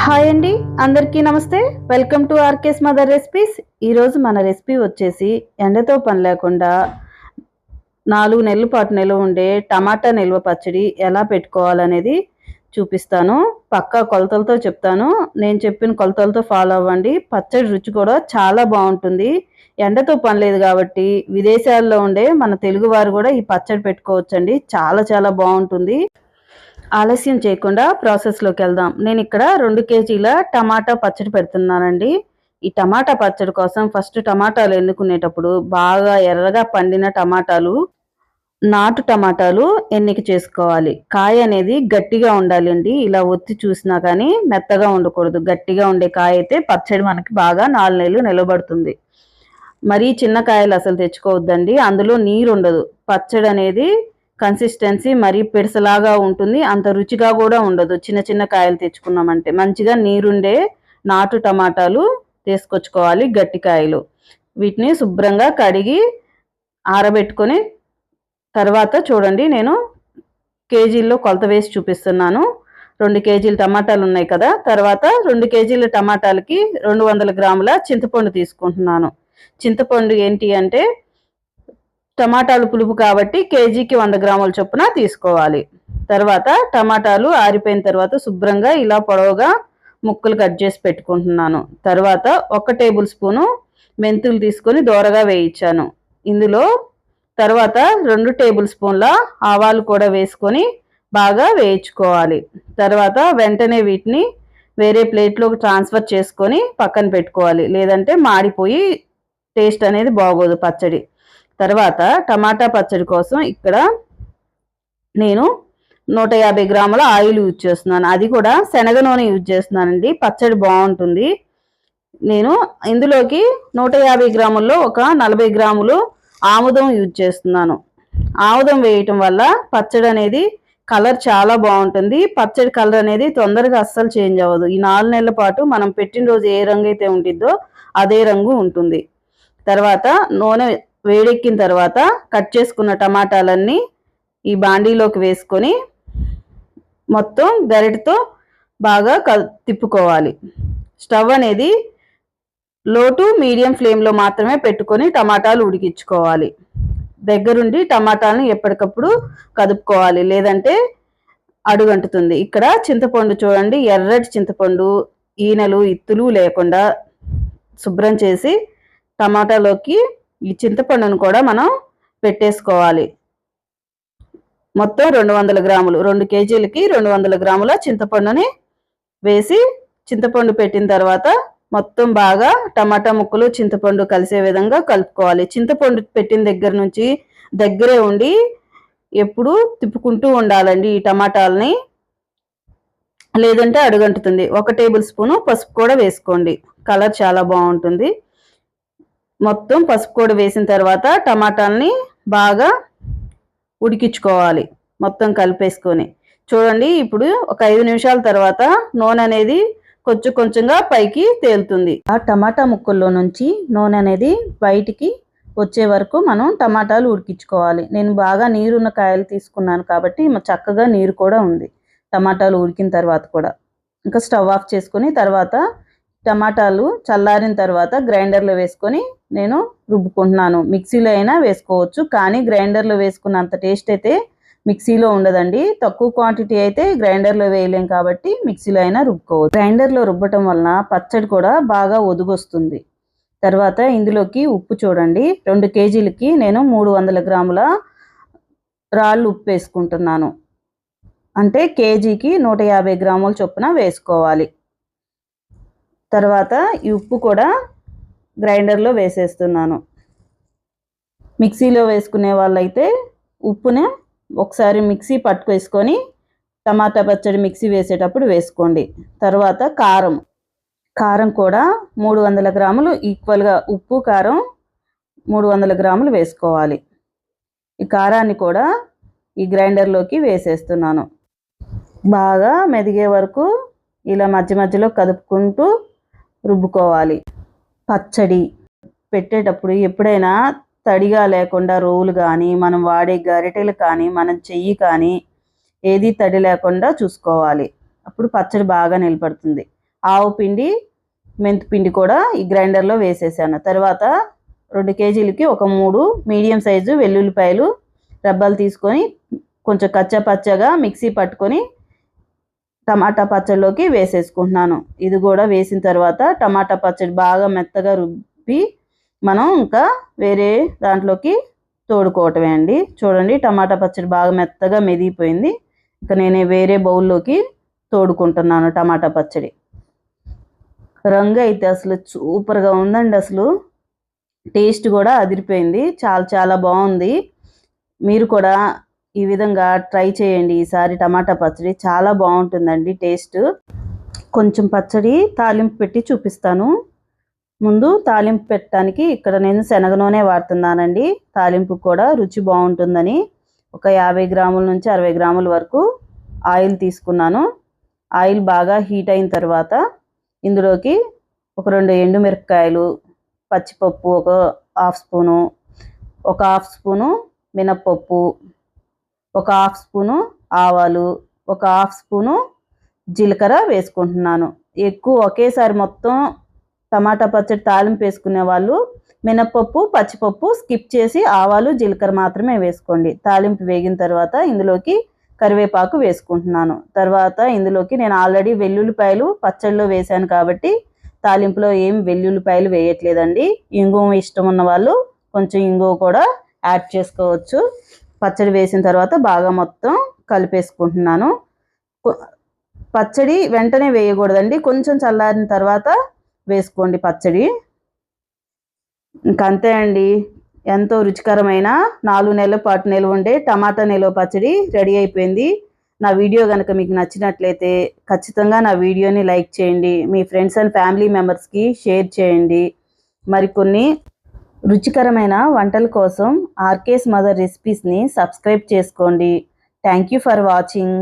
Hi అండి అందరికీ నమస్తే. Welcome to RK's mother recipes. ఈరోజు మన రెసిపీ వచ్చేసి ఎండతో పని లేకుండా నాలుగు నెలల పాటు నిల్వ ఉండే టమాటా నిల్వ పచ్చడి ఎలా పెట్టుకోవాలనేది చూపిస్తాను. పక్కా కొలతలతో చెప్తాను. నేను చెప్పిన కొలతలతో ఫాలో అవ్వండి. పచ్చడి రుచి కూడా చాలా బాగుంటుంది. ఎండతో పని లేదు కాబట్టి విదేశాల్లో ఉండే మన తెలుగు వారు కూడా ఈ పచ్చడి పెట్టుకోవచ్చండి. చాలా చాలా బాగుంటుంది. ఆలస్యం చేయకుండా ప్రాసెస్లోకి వెళ్దాం. నేను ఇక్కడ రెండు కేజీల టమాటా పచ్చడి పెడుతున్నానండి. ఈ టమాటా పచ్చడి కోసం ఫస్ట్ టమాటాలు ఎన్నుకునేటప్పుడు బాగా ఎర్రగా పండిన టమాటాలు నాటు టమాటాలు ఎన్నిక చేసుకోవాలి. కాయ అనేది గట్టిగా ఉండాలండి. ఇలా ఒత్తి చూసినా కానీ మెత్తగా ఉండకూడదు. గట్టిగా ఉండే కాయ అయితే పచ్చడి మనకి బాగా నాలుగు నెలలు నిలబడుతుంది. మరీ చిన్న కాయలు అసలు తెచ్చుకోవద్దండి. అందులో నీరు ఉండదు. పచ్చడి అనేది కన్సిస్టెన్సీ మరీ పెడసలాగా ఉంటుంది. అంత రుచిగా కూడా ఉండదు. చిన్న చిన్న కాయలు తెచ్చుకున్నామంటే మంచిగా నీరుండే నాటు టమాటాలు తీసుకొచ్చుకోవాలి గట్టి కాయలు. వీటిని శుభ్రంగా కడిగి ఆరబెట్టుకొని తర్వాత చూడండి నేను కేజీల్లో కొలత వేసి చూపిస్తున్నాను. రెండు కేజీల టమాటాలు ఉన్నాయి కదా. తర్వాత రెండు కేజీల టమాటాలకి రెండు వందల గ్రాముల చింతపండు తీసుకుంటున్నాను. చింతపండు ఏంటి అంటే టమాటాలు పులుపు కాబట్టి కేజీకి వంద గ్రాముల చొప్పున తీసుకోవాలి. తర్వాత టమాటాలు ఆరిపోయిన తర్వాత శుభ్రంగా ఇలా పొడవుగా ముక్కలు కట్ చేసి పెట్టుకుంటున్నాను. తర్వాత ఒక టేబుల్ స్పూను మెంతులు తీసుకొని దోరగా వేయించాను. ఇందులో తర్వాత రెండు టేబుల్ స్పూన్ల ఆవాలు కూడా వేసుకొని బాగా వేయించుకోవాలి. తర్వాత వెంటనే వీటిని వేరే ప్లేట్లోకి ట్రాన్స్ఫర్ చేసుకొని పక్కన పెట్టుకోవాలి. లేదంటే మాడిపోయి టేస్ట్ అనేది బాగోదు పచ్చడి. తర్వాత టమాటా పచ్చడి కోసం ఇక్కడ నేను నూట యాభై గ్రాముల ఆయిల్ యూజ్ చేస్తున్నాను. అది కూడా శనగ నూనె యూజ్ చేస్తున్నానండి. పచ్చడి బాగుంటుంది. నేను ఇందులోకి నూట యాభై గ్రాముల్లో ఒక నలభై గ్రాములు ఆముదం యూజ్ చేస్తున్నాను. ఆముదం వేయటం వల్ల పచ్చడి అనేది కలర్ చాలా బాగుంటుంది. పచ్చడి కలర్ అనేది తొందరగా అస్సలు చేంజ్ అవ్వదు. ఈ నాలుగు నెలల పాటు మనం పెట్టిన రోజు ఏ రంగు అయితే ఉంటుందో అదే రంగు ఉంటుంది. తర్వాత నూనె వేడెక్కిన తర్వాత కట్ చేసుకున్న టమాటాలన్నీ ఈ బాండీలోకి వేసుకొని మొత్తం గరిటతో బాగా క తిప్పుకోవాలి. స్టవ్ అనేది లో టు మీడియం ఫ్లేమ్లో మాత్రమే పెట్టుకొని టమాటాలు ఉడికించుకోవాలి. దగ్గరుండి టమాటాలను ఎప్పటికప్పుడు కదుపుకోవాలి. లేదంటే అడుగంటుతుంది. ఇక్కడ చింతపండు చూడండి ఎర్రటి చింతపండు ఈనెలు ఇత్తులు లేకుండా శుభ్రం చేసి టమాటాలోకి ఈ చింతపండును కూడా మనం పెట్టేసుకోవాలి. మొత్తం రెండు వందల గ్రాములు రెండు కేజీలకి రెండు వందల గ్రాముల చింతపండుని వేసి చింతపండు పెట్టిన తర్వాత మొత్తం బాగా టమాటా ముక్కలు చింతపండు కలిసే విధంగా కలుపుకోవాలి. చింతపండు పెట్టిన దగ్గర నుంచి దగ్గరే ఉండి ఎప్పుడు తిప్పుకుంటూ ఉండాలండి ఈ టమాటాలని. లేదంటే అడుగంటుతుంది. ఒక టేబుల్ స్పూను పసుపు కూడా వేసుకోండి. కలర్ చాలా బాగుంటుంది. మొత్తం పసుపు కూడా వేసిన తర్వాత టమాటాలని బాగా ఉడికించుకోవాలి. మొత్తం కలిపేసుకొని. చూడండి ఇప్పుడు ఒక ఐదు నిమిషాల తర్వాత నూనె అనేది కొంచెం కొంచెంగా పైకి తేలుతుంది. ఆ టమాటా ముక్కల్లో నుంచి నూనె అనేది బయటికి వచ్చే వరకు మనం టమాటాలు ఉడికించుకోవాలి. నేను బాగా నీరున్న కాయలు తీసుకున్నాను కాబట్టి చక్కగా నీరు కూడా ఉంది. టమాటాలు ఉడికిన తర్వాత కూడా. ఇంకా స్టవ్ ఆఫ్ చేసుకొని తర్వాత టమాటాలు చల్లారిన తర్వాత గ్రైండర్లో వేసుకొని నేను రుబ్బుకుంటున్నాను. మిక్సీలో అయినా వేసుకోవచ్చు కానీ గ్రైండర్లో వేసుకున్నంత టేస్ట్ అయితే మిక్సీలో ఉండదండి. తక్కువ క్వాంటిటీ అయితే గ్రైండర్లో వేయలేం కాబట్టి మిక్సీలో అయినా రుబ్బుకోవచ్చు. గ్రైండర్లో రుబ్బటం వలన పచ్చడి కూడా బాగా ఒదుగొస్తుంది. తర్వాత ఇందులోకి ఉప్పు చూడండి. రెండు కేజీలకి నేను మూడు వందల గ్రాముల రాళ్ళు ఉప్పు వేసుకుంటున్నాను. అంటే కేజీకి నూట యాభై గ్రాముల చొప్పున వేసుకోవాలి. తర్వాత ఈ ఉప్పు కూడా గ్రైండర్లో వేసేస్తున్నాను. మిక్సీలో వేసుకునే వాళ్ళైతే ఉప్పుని ఒకసారి మిక్సీ పట్టుకేసుకొని టమాటా పచ్చడి మిక్సీ వేసేటప్పుడు వేసుకోండి. తర్వాత కారం. కారం కూడా మూడు వందల గ్రాములు ఈక్వల్గా ఉప్పు కారం మూడు వందల గ్రాములు వేసుకోవాలి. ఈ కారాన్ని కూడా ఈ గ్రైండర్లోకి వేసేస్తున్నాను. బాగా మెదిగే వరకు ఇలా మధ్య మధ్యలో కదుపుకుంటూ రుబ్బుకోవాలి. పచ్చడి పెట్టేటప్పుడు ఎప్పుడైనా తడిగా లేకుండా రోలు కానీ మనం వాడే గరిటెలు కానీ మనం చెయ్యి కానీ ఏది తడి లేకుండా చూసుకోవాలి. అప్పుడు పచ్చడి బాగా నిలబడుతుంది. ఆవు పిండి మెంతి పిండి కూడా ఈ గ్రైండర్లో వేసేసాను. తర్వాత రెండు కేజీలకి ఒక మూడు మీడియం సైజు వెల్లుల్లిపాయలు రబ్బలు తీసుకొని కొంచెం కచ్చా పచ్చగా మిక్సీ పట్టుకొని టమాటా పచ్చడిలోకి వేసేసుకుంటున్నాను. ఇది కూడా వేసిన తర్వాత టమాటా పచ్చడి బాగా మెత్తగా రుబ్బి మనం ఇంకా వేరే దాంట్లోకి తోడుకోవటమే అండి. చూడండి టమాటా పచ్చడి బాగా మెత్తగా మెదిగిపోయింది. ఇంకా నేను వేరే బౌల్లోకి తోడుకుంటున్నాను టమాటా పచ్చడి. రంగు అయితే అసలు సూపర్గా ఉందండి అసలు. టేస్ట్ కూడా అదిరిపోయింది. చాలా చాలా బాగుంది. మీరు కూడా ఈ విధంగా ట్రై చేయండి. ఈసారి టమాటా పచ్చడి చాలా బాగుంటుందండి టేస్ట్. కొంచెం పచ్చడి తాలింపు పెట్టి చూపిస్తాను. ముందు తాలింపు పెట్టడానికి ఇక్కడ నేను శనగ నూనె వాడుతున్నానండి. తాలింపు కూడా రుచి బాగుంటుందని ఒక యాభై గ్రాముల నుంచి అరవై గ్రాముల వరకు ఆయిల్ తీసుకున్నాను. ఆయిల్ బాగా హీట్ అయిన తర్వాత ఇందులోకి ఒక రెండు ఎండుమిరపకాయలు పచ్చిపప్పు ఒక హాఫ్ స్పూను ఒక హాఫ్ స్పూను మినప్పప్పు ఒక హాఫ్ స్పూను ఆవాలు ఒక హాఫ్ స్పూను జీలకర్ర వేసుకుంటున్నాను. ఎక్కువ ఒకేసారి మొత్తం టమాటా పచ్చడి తాలింపు వేసుకునే వాళ్ళు మినప్పప్పు పచ్చిపప్పు స్కిప్ చేసి ఆవాలు జీలకర్ర మాత్రమే వేసుకోండి. తాలింపు వేగిన తర్వాత ఇందులోకి కరివేపాకు వేసుకుంటున్నాను. తర్వాత ఇందులోకి నేను ఆల్రెడీ వెల్లుల్లిపాయలు పచ్చడిలో వేశాను కాబట్టి తాలింపులో ఏం వెల్లుల్లిపాయలు వేయట్లేదండి. ఇంగువ ఇష్టం ఉన్న వాళ్ళు కొంచెం ఇంగువ కూడా యాడ్ చేసుకోవచ్చు. పచ్చడి వేసిన తర్వాత బాగా మొత్తం కలిపేసుకుంటున్నాను. పచ్చడి వెంటనే వేయకూడదండి. కొంచెం చల్లారిన తర్వాత వేసుకోండి పచ్చడి. ఇంకంతే అంతే అండి. ఎంతో రుచికరమైన నాలుగు నెలల పాటు నిల్వ ఉండే టమాటా నిల్వ పచ్చడి రెడీ అయిపోయింది. నా వీడియో కనుక మీకు నచ్చినట్లయితే ఖచ్చితంగా నా వీడియోని లైక్ చేయండి. మీ ఫ్రెండ్స్ అండ్ ఫ్యామిలీ మెంబర్స్కి షేర్ చేయండి. మరికొన్ని రుచికరమైన వంటల కోసం ఆర్కేస్ మదర్ రెసిపీస్ని సబ్స్క్రైబ్ చేసుకోండి. Thank you for watching